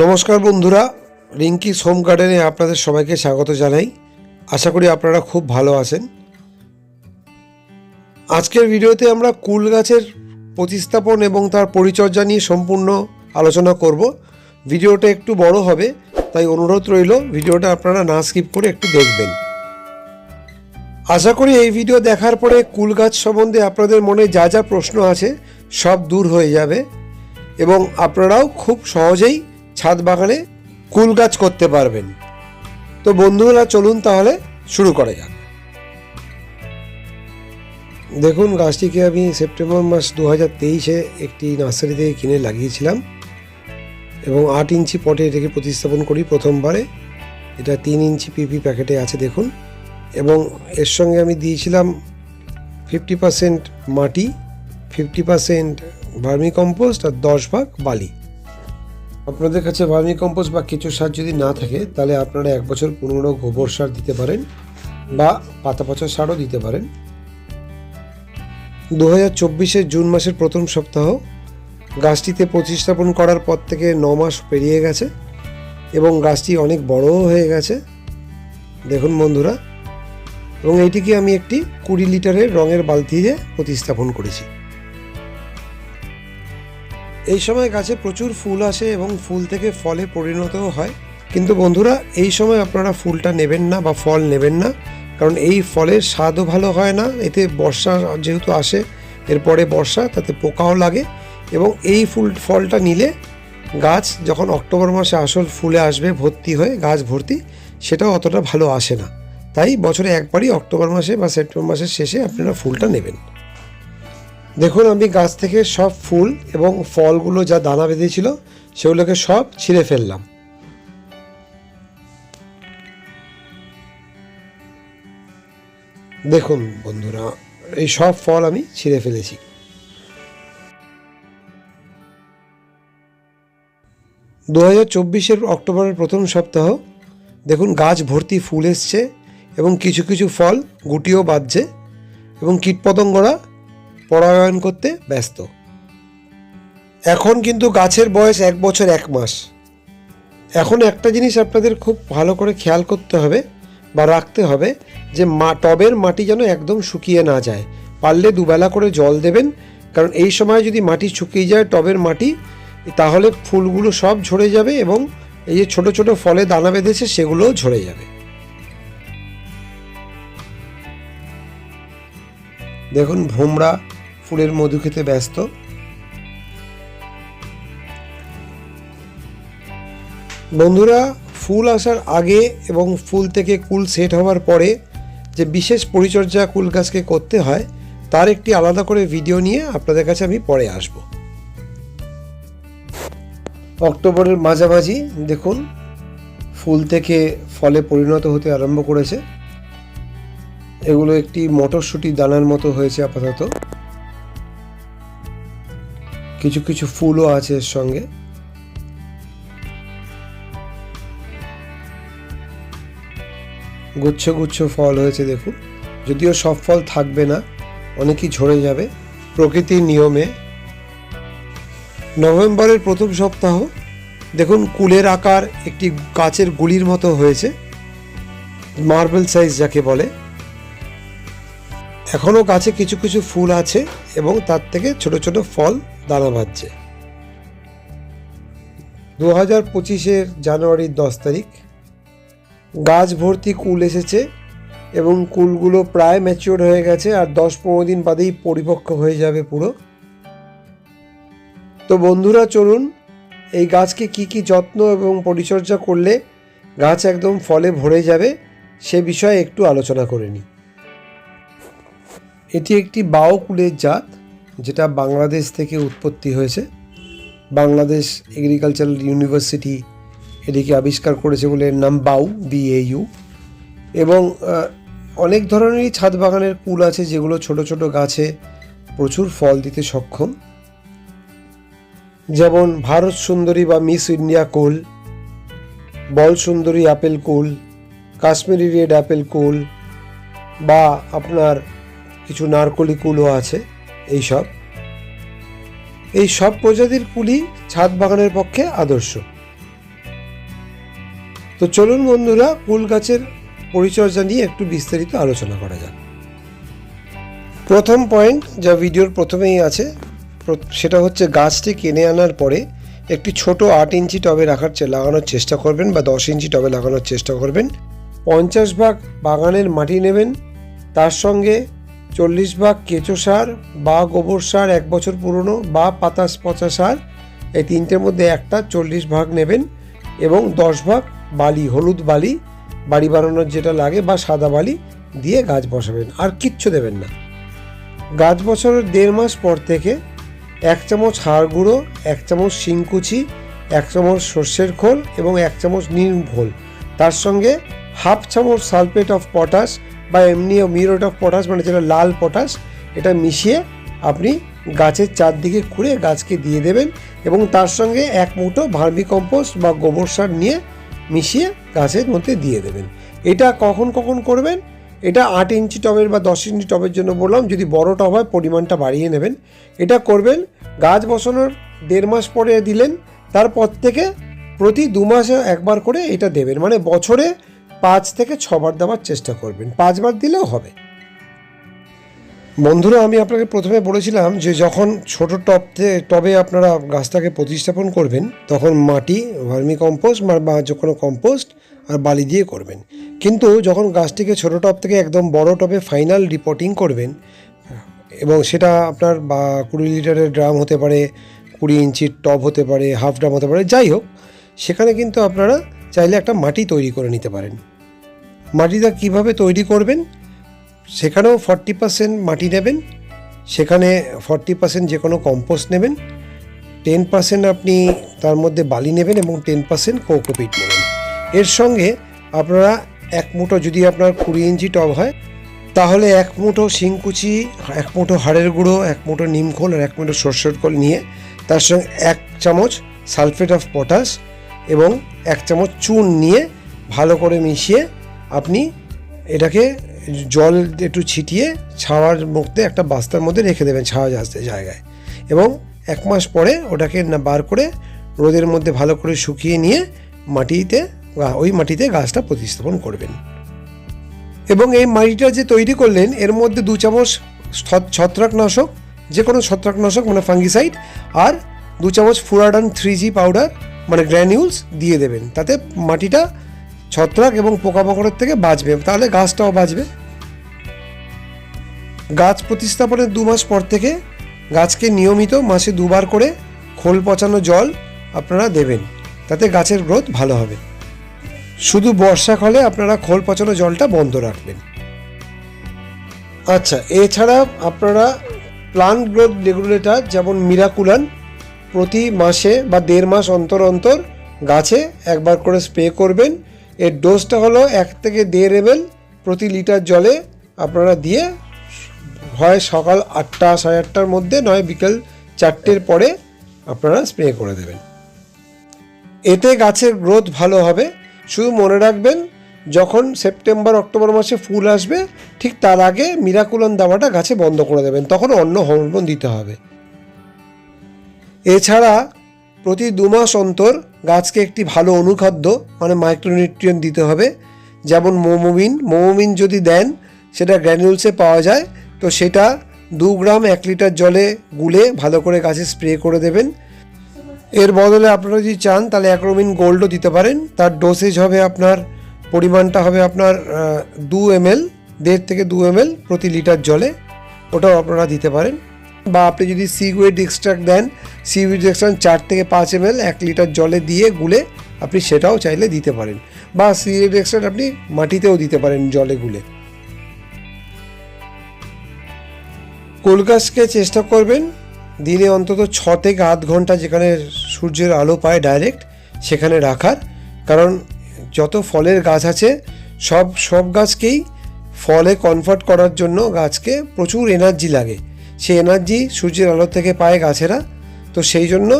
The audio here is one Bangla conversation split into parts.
নমস্কার বন্ধুরা রিঙ্কিস হোম গার্ডেনে আপনাদের সবাইকে স্বাগত জানাই। আশা করি আপনারা খুব ভালো আছেন। আজকের ভিডিওতে আমরা কুল গাছের প্রতিস্থাপন এবং তার পরিচর্যা নিয়ে সম্পূর্ণ আলোচনা করব। ভিডিওটা একটু বড় হবে, তাই অনুরোধ রইল, ভিডিওটা আপনারা না স্কিপ করে একটু দেখবেন। আশা করি এই ভিডিও দেখার পরে কুল গাছ সম্বন্ধে আপনাদের মনে যা যা প্রশ্ন আছে সব দূর হয়ে যাবে এবং আপনারাও খুব সহজেই ছাদ বাগানে কুল গাছ করতে পারবেন। তো বন্ধুরা, চলুন তাহলে শুরু করা যাক। দেখুন, গাছটিকে আমি সেপ্টেম্বর মাস দু হাজার তেইশে একটি নার্সারি থেকে কিনে লাগিয়েছিলাম এবং আট ইঞ্চি পটে এটাকে প্রতিস্থাপন করি প্রথমবারে। এটা তিন ইঞ্চি পিপি প্যাকেটে আছে, দেখুন। এবং এর সঙ্গে আমি দিয়েছিলাম ফিফটি মাটি, ফিফটি পার্সেন্ট ভার্মি কম্পোস্ট আর দশ ভাগ বালি। আপনাদের কাছে ভার্মি কম্পোস্ট বা কেঁচো সার যদি না থাকে, তাহলে আপনারা এক বছর পুরনো গোবর সার দিতে পারেন বা পাতা পচা সারও দিতে পারেন। দু হাজার চব্বিশের জুন মাসের প্রথম সপ্তাহ, গাছটিতে প্রতিস্থাপন করার পর থেকে ন মাস পেরিয়ে গেছে এবং গাছটি অনেক বড়ও হয়ে গেছে। দেখুন বন্ধুরা, এবং এইটিকে আমি একটি কুড়ি লিটারের রঙের বালতিতে প্রতিস্থাপন করেছি। এই সময় গাছে প্রচুর ফুল আসে এবং ফুল থেকে ফলে পরিণতও হয়। কিন্তু বন্ধুরা, এই সময় আপনারা ফুলটা নেবেন না বা ফল নেবেন না, কারণ এই ফলের স্বাদও ভালো হয় না। এতে বর্ষা যেহেতু আসে, এরপরে বর্ষা, তাতে পোকাও লাগে এবং এই ফুল, ফলটা নিলে গাছ যখন অক্টোবর মাসে আসল ফুলে আসবে, ভর্তি হয়ে গাছ ভর্তি, সেটাও অতটা ভালো আসে না। তাই বছরে একবারই অক্টোবর মাসে বা সেপ্টেম্বর মাসের শেষে আপনারা ফুলটা নেবেন। দেখুন আমি গাছ থেকে সব ফুল এবং ফলগুলো যা দানা বেঁধেছিল সেগুলোকে সব ছিঁড়ে ফেললাম। দেখুন বন্ধুরা, এই সব ফল আমি ছিঁড়ে ফেলেছি। দু হাজার চব্বিশের অক্টোবরের প্রথম সপ্তাহ, দেখুন গাছ ভর্তি ফুল এসছে এবং কিছু কিছু ফল গুটিও বাজছে এবং কীটপতঙ্গরা পরাগায়ন করতে ব্যস্ত। এখন কিন্তু গাছের বয়স এক বছর এক মাস। এখন একটা জিনিস আপনাদের খুব ভালো করে খেয়াল করতে হবে বা রাখতে হবে যে মা, টবের মাটি যেন একদম শুকিয়ে না যায়। পারলে দুবেলা করে জল দেবেন, কারণ এই সময় যদি মাটি শুকিয়ে যায় টবের মাটি, তাহলে ফুলগুলো সব ঝরে যাবে এবং এই যে ছোট ছোট ফলে দানা বেঁধেছে সেগুলোও ঝরে যাবে। দেখুন, ভোমরা ফুলের মধু খেতে ব্যস্ত। বন্ধুরা, ফুল আসার আগে এবং ফুল থেকে কুল সেট হওয়ার পরে যে বিশেষ পরিচর্যা কুল গাছকে করতে হয়, তার একটি আলাদা করে ভিডিও নিয়ে আপনাদের কাছে আমি পরে আসব। অক্টোবরের মাঝামাঝি, দেখুন, ফুল থেকে ফলে পরিণত হতে আরম্ভ করেছে। এগুলো একটি মটরশুঁটি দানার মতো হয়েছে আপাতত। কিছু কিছু ফুলও আছে এর সঙ্গে। গুচ্ছ গুচ্ছ ফল হয়েছে, দেখুন। যদিও সব ফল থাকবে না, অনেকই ঝরে যাবে। প্রকৃতির নিয়মে নভেম্বরের প্রথম সপ্তাহ, দেখুন, কুলের আকার একটি গাছের গুলির মতো হয়েছে, মার্বেল সাইজ যাকে বলে। এখনও গাছে কিছু কিছু ফুল আছে এবং তার থেকে ছোট ছোট ফল দানা বাঁধছে দু হাজার পঁচিশের জানুয়ারির দশ তারিখ, গাছ ভর্তি কুল এসেছে এবং কুলগুলো প্রায় ম্যাচিওর হয়ে গেছে আর দশ পনেরো দিন বাদেই পরিপক্ক হয়ে যাবে পুরো। তো বন্ধুরা, চলুন এই গাছকে কি কি যত্ন এবং পরিচর্যা করলে গাছ একদম ফলে ভরে যাবে সে বিষয়ে একটু আলোচনা করে নিই। এটি একটি বাও কুলের জাত। যেটা বাংলাদেশ থেকে উৎপত্তি হয়েছে। বাংলাদেশ এগ্রিকালচারাল ইউনিভার্সিটি এটিকে আবিষ্কার করেছে বলে এর নাম বাউ বিএইউ এবং অনেক ধরনেরই ছাদ বাগানের কুল আছে যেগুলো ছোট ছোট গাছে প্রচুর ফল দিতে সক্ষম। যেমন ভারত সুন্দরী বা মিস ইন্ডিয়া কুল, বল সুন্দরী আপেল কুল, কাশ্মীরি রেড আপেল কুল বা আপনার কিছু নারকলি কুলও আছে। এইসব। এই সব প্রজাতির কুলই ছাদ বাগানের পক্ষে আদর্শ। তো চলুন বন্ধুরা কুল গাছের পরিচর্যা নিয়ে একটু বিস্তারিত আলোচনা করা যাক। প্রথম পয়েন্ট যা ভিডিওর প্রথমেই আছে সেটা হচ্ছে গাছটি কিনে আনার পরে একটি ছোট আট ইঞ্চি টবে রাখার লাগানোর চেষ্টা করবেন বা দশ ইঞ্চি টবে লাগানোর চেষ্টা করবেন। পঞ্চাশ ভাগ বাগানের মাটি নেবেন। তার সঙ্গে চল্লিশ ভাগ কেঁচো সার বা গোবর সার এক বছর পুরনো বা পাতাস পচা সার, এই তিনটের মধ্যে একটা চল্লিশ ভাগ নেবেন এবং দশ ভাগ বালি, হলুদ বালি, বাড়ি বানানোর যেটা লাগে বা সাদা বালি দিয়ে গাছ বসাবেন। আর কিচ্ছু দেবেন না। গাছ বছরের দেড় মাস পর থেকে এক চামচ হাড় গুঁড়ো, এক চামচ শিংকুচি এক চামচ সর্ষের খোল এবং এক চামচ নিম খোল তার সঙ্গে হাফ চামচ সালফেট অফ পটাশ বা এমনি মিউরেট অফ পটাশ মানে যেটা লাল পটাশ এটা মিশিয়ে আপনি গাছের চারদিকে খুঁড়ে গাছকে দিয়ে দেবেন এবং তার সঙ্গে এক মুঠো ভার্মি কম্পোস্ট বা গোবর সার নিয়ে মিশিয়ে গাছের মধ্যে দিয়ে দেবেন। এটা কখন কখন করবেন? এটা আট ইঞ্চি টবের বা দশ ইঞ্চি টবের জন্য বললাম, যদি বড় টব হয় পরিমাণটা বাড়িয়ে নেবেন। এটা করবেন, গাছ বসানোর দেড় মাস পরে দিলেন, তারপর থেকে প্রতি দু মাসে একবার করে এটা দেবেন। মানে বছরে পাঁচ থেকে ছবার দেওয়ার চেষ্টা করবেন। পাঁচবার দিলেও হবে। বন্ধুরা, আমি আপনাকে প্রথমে বলেছিলাম যে যখন ছোট টবতে টবে আপনারা গাছটাকে প্রতিস্থাপন করবেন, তখন মাটি ভার্মি কম্পোস্ট বা যে কোনো কম্পোস্ট আর বালি দিয়ে করবেন। কিন্তু যখন গাছটিকে ছোট টব থেকে একদম বড় টবে ফাইনাল রিপোর্টিং করবেন, এবং সেটা আপনার বা কুড়ি লিটারের ড্রাম হতে পারে, কুড়ি ইঞ্চির টব হতে পারে, হাফ ড্রাম হতে পারে, যাই হোক, সেখানে কিন্তু আপনারা চাইলে একটা মাটি তৈরি করে নিতে পারেন। মাটিটা কীভাবে তৈরি করবেন, সেখানেও ফর্টি পার্সেন্ট মাটি নেবেন, সেখানে ফর্টি পার্সেন্ট যে কোনো কম্পোস্ট নেবেন, টেন পার্সেন্ট আপনি তার মধ্যে বালি নেবেন এবং টেন পার্সেন্ট কোকোপিট নেবেন। এর সঙ্গে আপনারা এক মুঠো যদি আপনার কুড়ি ইঞ্চি টব হয়, তাহলে এক মুঠো শিংকুচি, এক মুঠো হাড়ের গুঁড়ো, এক মুঠো নিমখোল আর এক মুঠো সর্ষের খোল নিয়ে তার সঙ্গে এক চামচ সালফেট অফ পটাশ এবং এক চামচ চুন নিয়ে ভালো করে মিশিয়ে আপনি এটাকে জল একটু ছিটিয়ে ছাওয়ার মধ্যে একটা বাস্তার মধ্যে রেখে দেবেন ছাওয়া জায়গায়। এবং এক মাস পরে ওটাকে না বার করে রোদের মধ্যে ভালো করে শুকিয়ে নিয়ে মাটিতে ওই মাটিতে গাছটা প্রতিস্থাপন করবেন। এবং এই মাটিটা যে তৈরি করলেন, এর মধ্যে দু চামচ ছত্রাকনাশক যে কোনো ছত্রাকনাশক মানে ফাঙ্গিসাইড, আর দু চামচ ফুরাডান থ্রি জি পাউডার মানে গ্র্যানিউলস দিয়ে দেবেন। তাতে মাটিটা ছত্রাক এবং পোকামাকড়ের থেকে বাঁচবে। তাহলে গাছটাও বাঁচবে। গাছ প্রতিস্থাপনের দু মাস পর থেকে গাছকে নিয়মিত মাসে দুবার করে খোল পচানো জল আপনারা দেবেন। তাতে গাছের গ্রোথ ভালো হবে। শুধু বর্ষাকালে আপনারা খোল পচানো জলটা বন্ধ রাখবেন। আচ্ছা এছাড়া আপনারা প্লান্ট গ্রোথ রেগুলেটর যেমন মিরাকুলান প্রতি মাসে বা দেড় মাস অন্তর অন্তর গাছে একবার করে স্প্রে করবেন। এর ডোজটা হলো এক থেকে দেড় এমএল প্রতি লিটার জলে আপনারা দিয়ে হয় সকাল আটটা, সাড়ে আটটার মধ্যে, নয় বিকেল চারটের পরে আপনারা স্প্রে করে দেবেন। এতে গাছের গ্রোথ ভালো হবে। শুধু মনে রাখবেন, যখন সেপ্টেম্বর অক্টোবর মাসে ফুল আসবে, ঠিক তার আগে মিরাকুলন দেওয়াটা গাছে বন্ধ করে দেবেন, তখন অন্য হরমোন দিতে হবে। এছাড়া প্রতি দু মাস অন্তর গাছকে একটি ভালো অনুখাদ্য মানে মাইক্রোনিউট্রিয়েন্ট দিতে হবে। যেমন মোমোমিন মোমোমিন যদি দেন, সেটা গ্র্যানুলসে পাওয়া যায়। তো সেটা দু গ্রাম এক লিটার জলে গুলে ভালো করে গাছে স্প্রে করে দেবেন। এর বদলে আপনারা যদি চান, তাহলে অ্যাক্রোমিন গোল্ডও দিতে পারেন। তার ডোসেজ হবে আপনার, পরিমাণটা হবে আপনার দু এম এল দেড় থেকে দু এমএল প্রতি লিটার জলে। ওটাও আপনারা দিতে পারেন। বা আপনি যদি সিউইড এক্সট্রাক্ট দেন সিউইড এক্সট্রাক্ট চার থেকে পাঁচ এমএল এক লিটার জলে দিয়ে গুলে আপনি সেটাও চাইলে দিতে পারেন। বা সিউইড এক্সট্রাক্ট আপনি মাটিতেও দিতে পারেন জলে গুলে। কুল গাছকে চেষ্টা করবেন, দিনে অন্তত ছ থেকে আধ ঘণ্টা যেখানে সূর্যের আলো পায় ডাইরেক্ট সেখানে রাখার। কারণ যত ফলের গাছ আছে, সব সব গাছকেই ফলে কনভার্ট করার জন্য গাছকে প্রচুর এনার্জি লাগে। সেই এনার্জি সূর্যের আলো থেকে পায় গাছেরা। তো সেই জন্য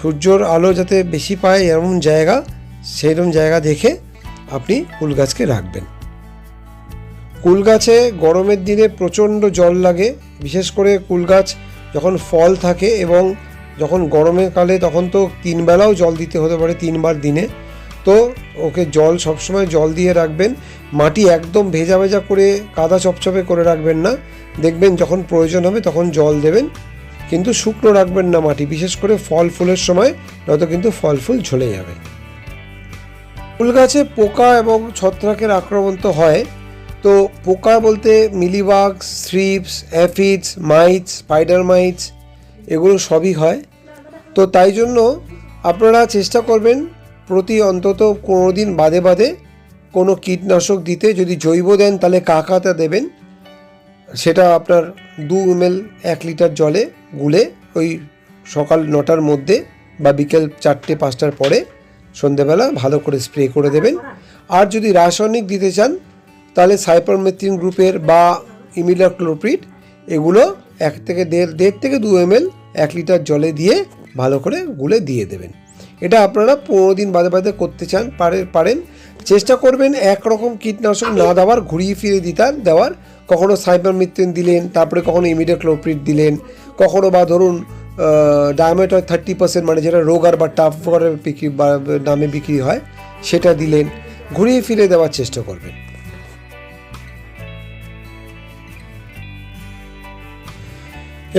সূর্যর আলো যাতে বেশি পায় এমন জায়গা, সেইরকম জায়গা দেখে আপনি কুল গাছকে রাখবেন। কুল গাছে গরমের দিনে প্রচণ্ড জল লাগে, বিশেষ করে কুল গাছ যখন ফল থাকে এবং যখন গরমের কালে তখন তো তিনবেলাও জল দিতে হতে পারে তিনবার দিনে। ওকে জল, সবসময় জল দিয়ে রাখবেন। মাটি একদম ভেজা ভেজা করে, কাদা চপচপে করে রাখবেন না। দেখবেন যখন প্রয়োজন হবে তখন জল দেবেন। কিন্তু শুকনো রাখবেন না মাটি, বিশেষ করে ফল ফুলের সময়, নয়তো কিন্তু ফল ফুল ঝলে যাবে। ফুল গাছে পোকা এবং ছত্রাকের আক্রমণ তো হয়। তো পোকা বলতে mealybug thrips aphids, mites, spider mites, এগুলো সবই হয়। তো তাই জন্য আপনারা চেষ্টা করবেন প্রতি অন্তত কোনো দিন বাদে বাদে কোনো কীটনাশক দিতে যদি জৈব দেন, তাহলে কাকাটা দেবেন। সেটা আপনার দু এমএল এক লিটার জলে গুলে ওই সকাল নটার মধ্যে বা বিকেল চারটে, পাঁচটার পরে সন্ধেবেলা ভালো করে স্প্রে করে দেবেন। আর যদি রাসায়নিক দিতে চান, তাহলে সাইপারমেথ্রিন গ্রুপের বা ইমিলাক্লোপ্রিড এগুলো এক থেকে দেড় দেড় থেকে দু এমএল এক লিটার জলে দিয়ে ভালো করে গুলে দিয়ে দেবেন। এটা আপনারা পনেরো দিন বাদে বাদে করতে চান, পারে পারেন। চেষ্টা করবেন একরকম কীটনাশক না দেওয়ার, ঘুরিয়ে ফিরে দিতার দেওয়ার। কখনো সাইপারমিথ্রিন দিলেন, তারপরে কখনো ইমিডিয়াক্লোপ্রিড দিলেন। কখনো বা ধরুন ডায়ামিটার থার্টি পার্সেন্ট মানে যেটা রোগার বা টাফ ফগারের বিক্রি নামে বিক্রি হয়, সেটা দিলেন। ঘুরিয়ে ফিরে দেওয়ার চেষ্টা করবেন।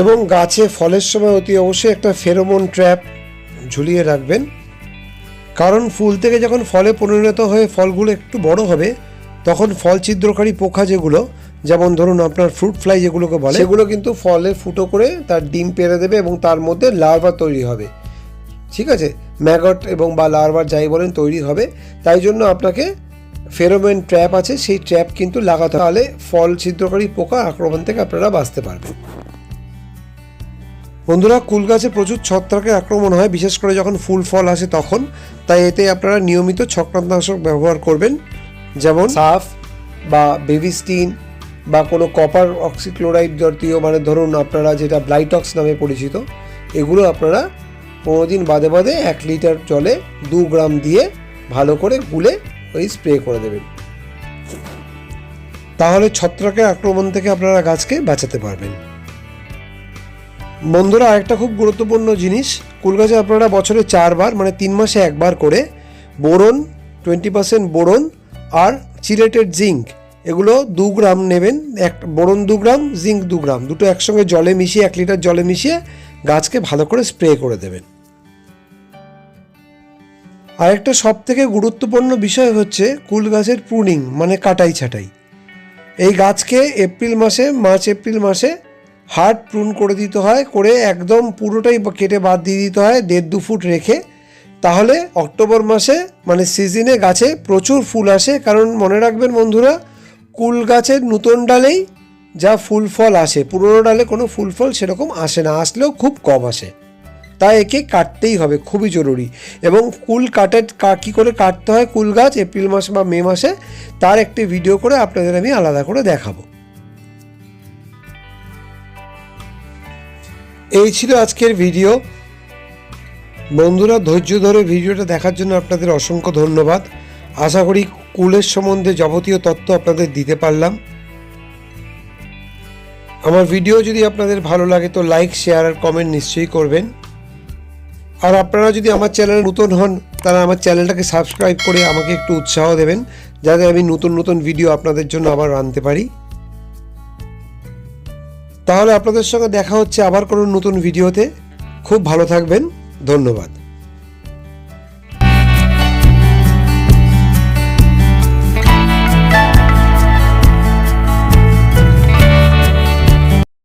এবং গাছে ফলের সময় অতি অবশ্যই একটা ফেরোমন ট্র্যাপ ঝুলিয়ে রাখবেন। কারণ ফুল থেকে যখন ফলে পরিণত হয়ে ফলগুলো একটু বড় হবে, তখন ফল ছিদ্রকারী পোকা যেগুলো, যেমন ধরুন আপনার ফ্রুট ফ্লাই যেগুলোকে বলে, সেগুলো কিন্তু ফলে ফুটো করে তার ডিম পেরে দেবে এবং তার মধ্যে লার্ভা তৈরি হবে। ঠিক আছে? ম্যাগট এবং বা লার্ভার যাই বলেন তৈরি হবে। তাই জন্য আপনাকে ফেরোমেন ট্র্যাপ আছে, সেই ট্র্যাপ কিন্তু লাগাতে। তাহলে ফল ছিদ্রকারী পোকা আক্রমণ থেকে আপনারা বাঁচতে পারবেন। বন্ধুরা কুল গাছে প্রচুর ছত্রাকের আক্রমণ হয় বিশেষ করে যখন ফুল ফল আসে তখন। তাই এতে আপনারা নিয়মিত ছত্রাকনাশক ব্যবহার করবেন। যেমন সাফ বা বেবিস্টিন বা কোনো কপার অক্সিক্লোরাইড জাতীয় মানে ধরুন আপনারা যেটা ব্লাইটক্স নামে পরিচিত এগুলো আপনারা পনেরো দিন বাদে বাদে এক লিটার জলে দু গ্রাম দিয়ে ভালো করে গুলে ওই স্প্রে করে দেবেন। তাহলে ছত্রাকের আক্রমণ থেকে আপনারা গাছকে বাঁচাতে পারবেন। বন্ধুরা, আরেকটা খুব গুরুত্বপূর্ণ জিনিস। কুল গাছে আপনারা বছরে চারবার মানে তিন মাসে একবার করে বোরন, টোয়েন্টি পার্সেন্ট বোরন আর চিলেটেড জিঙ্ক, এগুলো দু গ্রাম নেবেন। এক, বোরন দু গ্রাম, জিঙ্ক দু গ্রাম, দুটো একসঙ্গে জলে মিশিয়ে, এক লিটার জলে মিশিয়ে গাছকে ভালো করে স্প্রে করে দেবেন। আরেকটা সব থেকে গুরুত্বপূর্ণ বিষয় হচ্ছে কুল গাছের প্রুনিং মানে কাটাই ছাটাই। এই গাছকে এপ্রিল মাসে, মার্চ এপ্রিল মাসে হার্ড প্রুন করে দিতে হয়, করে একদম পুরোটাই কেটে বাদ দিয়ে দিতে হয়, দেড় দু ফুট রেখে। তাহলে অক্টোবর মাসে মানে সিজনে গাছে প্রচুর ফুল আসে। কারণ মনে রাখবেন বন্ধুরা, কুল গাছের নতুন ডালেই যা ফুল ফল আসে, পুরনো ডালে কোনো ফুল ফল সেরকম আসে না, আসলেও খুব কম আসে। তাই একে কাটতেই হবে, খুবই জরুরি। এবং কুল কাটে কী করে কাটতে হয় কুল গাছ, এপ্রিল মাসে বা মে মাসে, তার একটি ভিডিও করে আপনাদের আমি আলাদা করে দেখাবো। এই ছিল আজকের ভিডিও। বন্ধুরা, ধৈর্য ধরে ভিডিওটা দেখার জন্য আপনাদের অসংখ্য ধন্যবাদ। আশা করি কুলের সম্বন্ধে যাবতীয় তথ্য আপনাদের দিতে পারলাম। আমার ভিডিও যদি আপনাদের ভালো লাগে তো লাইক, শেয়ার আর কমেন্ট নিশ্চয়ই করবেন। আর আপনারা যদি আমার চ্যানেল নতুন হন তারা আমার চ্যানেলটাকে সাবস্ক্রাইব করে আমাকে একটু উৎসাহ দেবেন, যাতে আমি নতুন নতুন ভিডিও আপনাদের জন্য আবার আনতে পারি। তাহলে আপনাদের সঙ্গে দেখা হচ্ছে আবার কোনো নতুন ভিডিওতে। খুব ভালো থাকবেন। ধন্যবাদ।